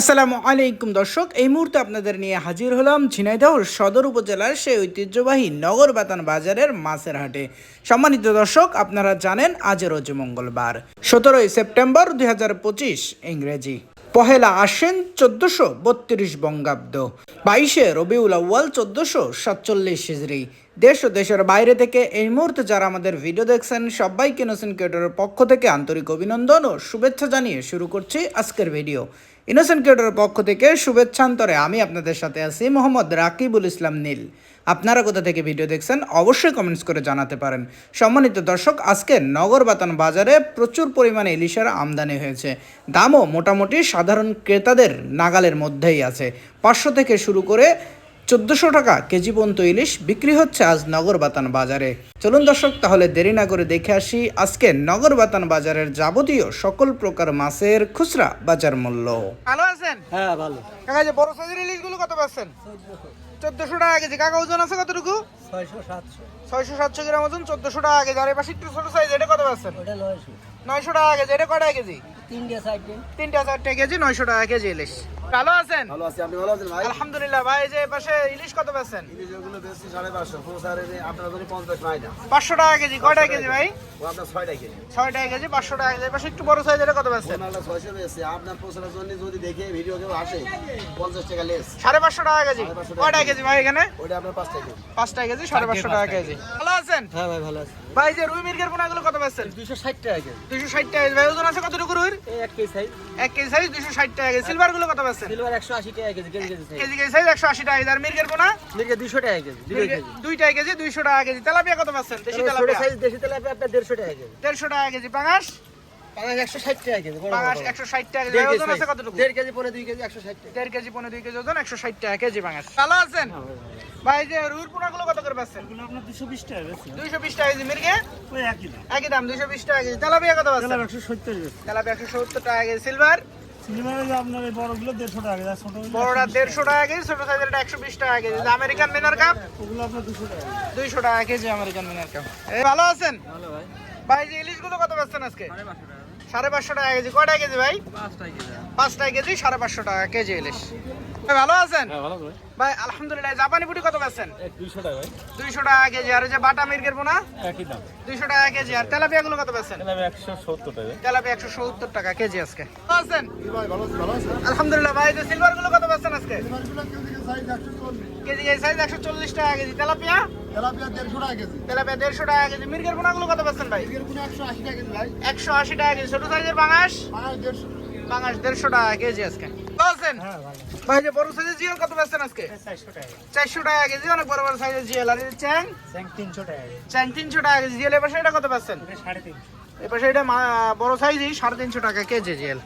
আসসালামু আলাইকুম দর্শক, এই মুহূর্তে আপনাদের নিয়ে হাজির হলাম ঝিনাইদহ সদর উপজেলার সেই ঐতিহ্যবাহী নগর বাতান বাজারের মাছের হাটে। সম্মানিত দর্শক, আপনারা জানেন আজ রোজ মঙ্গলবার, সতেরোই সেপ্টেম্বর দুই হাজার পঁচিশ ইংরেজি। পহেলা আসেন চোদ্দশো বত্রিশ বঙ্গাব্দ, বাইশে রবিউল আউ্য়াল চোদ্দশো সাতচল্লিশ হিজড়ি। দেশ ও দেশের বাইরে থেকে এই মুহূর্তে যারা আমাদের ভিডিও দেখছেন, সবাইকে নোসেন ক্রিয়েটরের পক্ষ থেকে আন্তরিক অভিনন্দন ও শুভেচ্ছা জানিয়ে শুরু করছি আজকের ভিডিও। ইনোসেন্ট ক্রিয়েটরের পক্ষ থেকে শুভেচ্ছান্তরে আমি আপনাদের সাথে আছি মোহাম্মদ রাকিবুল ইসলাম নীল। আপনারা কোথা থেকে ভিডিও দেখছেন অবশ্যই কমেন্টস করে জানাতে পারেন। সম্মানিত দর্শক, আজকে নগর বাতান বাজারে প্রচুর পরিমাণে ইলিশের আমদানি হয়েছে। দামও মোটামুটি সাধারণ ক্রেতাদের নাগালের মধ্যেই আছে। পাঁচশো থেকে শুরু করে চোদ্দশো টাকা কেজি পর্যন্ত ইলিশ বিক্রি হচ্ছে আজ নগর বাতান বাজারে। চলুন দর্শক তাহলে দেরি না করে দেখে আসি আজকে নগর বাতান বাজারের যাবতীয় সকল প্রকার মাছের খুচরা বাজার মূল্য। ভালো আছেন? হ্যাঁ ভালো। কাকা যে বড় সাইজের ইলিশগুলো কত পাচ্ছেন? চোদ্দশো টাকা কেজি। কাকা ওজন আছে কতটুকু? ছয়শো সাতশো। ছয়শো সাতশো গ্রাম ওজন চোদ্দশো টাকা কেজি। আর এবার একটু ছোট সাইজ এটা কত পাচ্ছেন? নয়শো। নয়শো টাকা কেজি এটা কটা কেজি? তিনটে চারটে। কেজি নয়শো টাকা কেজি ইলিশ। ভালো আছেন? ভালো আছি আপনি ভালো আছেন ভাই? আলহামদুলিল্লাহ ভাই যে পাশে ইলিশ কত পাচ্ছেন? ইলিশগুলো বেশি সাড়ে পাঁচশো। প্রসারে আপনার জন্য পঞ্চাশ নাই না। পাঁচশো টাকা কেজি কয়টা কেজি ভাই? আপনার ছয়টা কেজি। ছয় টাকা কেজি পাঁচশো টাকা কেজি। এবার একটু বড় সাইজ এটা কত পাচ্ছেন? ছয়শো বেশি। আপনার জন্য যদি দেখে ভিডিও কেউ আসে পঞ্চাশ টাকা লেস। সাড়ে পাঁচশো টাকা কেজি। সাড়ে কয়টা কেজি ভাই এখানে? ওইটা আপনার পাঁচ টাকা পাঁচ টাকা কেজি সাড়ে পাঁচশো টাকা কেজি। আছেন? হ্যাঁ ভাই ভালো আছি। ভাই যে রুই মির্গের পোনাগুলো কত পাচ্ছেন? দুশো ষাট টাকা কেজি। দুইশো ষাট টাকা ভাই ওজন আছে কতটুকু রুইর এই এক কেজি সাইজ এক কেজি সাইজ দুইশো ষাট টাকা কেজি। সিলভারগুলো কত পাচ্ছেন? সিলভার একশো আশি টাকা KG KG KG size KG KG size একশো আশি টাকা আর মির্গের পোনা মির্গে 200 টাকা কেজি দুই কেজি। দুইটা কেজি দুইশো টাকা কেজি। তেলাপিয়া কত পাচ্ছেন? দেশি তেলাপিয়া? সাইজ দেশি তেলাপিয়া আপনার দেড়শো টাকা কেজি। দেড়শো টাকা কেজি। পাঙাশ? একশো ষাট টাকা কেজি পাঙাশ একশো ষাট টাকা কেজি। ওজন আছে। কতটুকু? দেড় কেজি দুই কেজি একশো ষাট দেড় কেজি পনেরো দুই কেজি ওজন একশো ষাট টাকা কেজি পাঙাশ। ভালো আছেন? ভাই যে পোনাগুলো কত করে পাচ্ছেন? আপনার দুশো বিশ টাকা বেশি। দুইশো বিশ টাকা কেজি মির্গে? ওই একই দাম। একই দাম দুইশো বিশ টাকা কেজি। তেলাপিয়া কত পাচ্ছেন? একশো সত্তর তেলাপিয়া একশো সত্তর টাকা কেজি। সিলভার? আপনার এই বড়গুলো দেড়শো টাকা বড়টা দেড়শো টাকা কেজি। ছোট একশো বিশ টাকা কেজি। আমেরিকান মিনার কাপ? ওগুলো আপনার দুশো টাকা দুইশো টাকা কেজি আমেরিকান মিনার কাপ। ভালো আছেন? ভালো ভাই। ভাই যে ইলিশগুলো কত পাচ্ছেন আজকে? সাড়ে পাঁচশো টাকা কেজি। কয়টা কেজি ভাই? পাঁচটা কেজি। সাড়ে পাঁচশো টাকা কেজি ইলিশ। ভাই ভালো আছেন? হ্যাঁ ভাই। ভাই আলহামদুলিল্লাহ জাপানি পুটি কত পাচ্ছেন দুইশো টাকা ভাই। দুইশো টাকা কেজি। আর যে বাটা মির্গের পোনা দুইশো টাকা কেজি। আর তেলাপিয়া গুলো কত পাচ্ছেন তেলাপি সত্তর টাকা। তেলাপিয়া একশো সত্তর টাকা কেজি আজকে। ভালো আছেন? আলহামদুলিল্লাহ ভাই যে সিলভারগুলো কত পাচ্ছেন আজকে? কেজি সাইজ একশো চল্লিশ টাকা কেজি। তেলাপিয়া? তেলাপিয়া দেড়শো টাকা কেজি। মির্গের পোনা গুলো কত পাচ্ছেন ভাই? একশো আশি টাকা কেজি ছোট সাইজের বাঙাস বাঙাস দেড়শো। টাকা কেজি আজকে। ভালো আছেন ভাই। যে বড় সাইজের জিএল কত পাচ্ছেন আজকে? চারশো টাকা চারশো টাকা কেজি অনেক বড় বড় সাইজের জিএল আর এই চ্যাং? টাকা চ্যাং টাকা কেজি। জিএল এটা কত পাচ্ছেন? এটা বড় সাইজই সাড়ে তিনশো টাকা কেজি জিএল